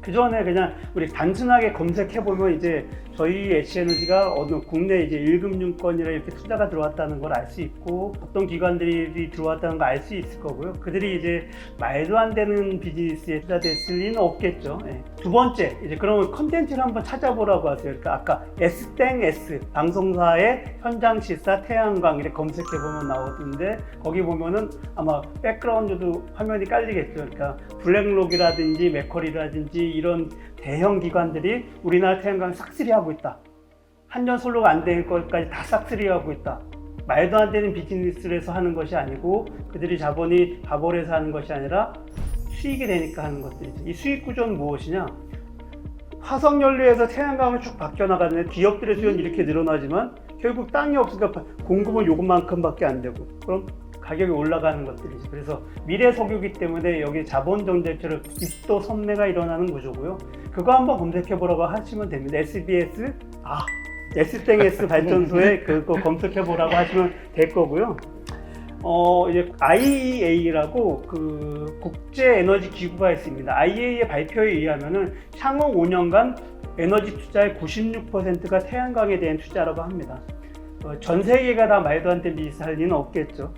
그 전에 그냥 우리 단순하게 검색해 보면 이제 저희 H에너지가 어느 국내 이제 1금융권이라 이렇게 투자가 들어왔다는 걸 알 수 있고 어떤 기관들이 들어왔다는 걸 알 수 있을 거고요. 그들이 이제 말도 안 되는 비즈니스에 투자됐을 리는 없겠죠. 예. 두 번째 이제 그러면 컨텐츠를 한번 찾아보라고 하세요. 그러니까 아까 S땡 S 방송사의 현장 실사 태양광 이렇게 검색해 보면 나오던데 거기 보면은 아마 백그라운드도 화면이 깔리겠죠. 그러니까 블랙록이라든지 맥커리라든지 이런 대형 기관들이 우리나라 태양광 싹쓸이 하고 있다. 한전 솔로가 안 될 것까지 다 싹쓸이 하고 있다. 말도 안 되는 비즈니스를 해서 하는 것이 아니고 그들이 자본이 바벌해서 하는 것이 아니라 수익이 되니까 하는 것들이죠. 이 수익 구조는 무엇이냐? 화석 연료에서 태양광을 쭉 바뀌어 나가는데 기업들의 수요는 이렇게 늘어나지만 결국 땅이 없으니까 공급은 요것만큼밖에 안 되고 그럼 가격이 올라가는 것들이죠. 그래서 미래 석유기 때문에 여기 자본 정책처럼 입도 선매가 일어나는 구조고요. 그거 한번 검색해 보라고 하시면 됩니다. SBS 아 S땡S 발전소에 그거 검색해 보라고 하시면 될 거고요. 어 이제 IEA라고 그 국제 에너지 기구가 있습니다. IEA의 발표에 의하면은 향후 5년간 에너지 투자의 96%가 태양광에 대한 투자라고 합니다. 어, 전 세계가 다 말도 안 되는 비슷할 리는 없겠죠.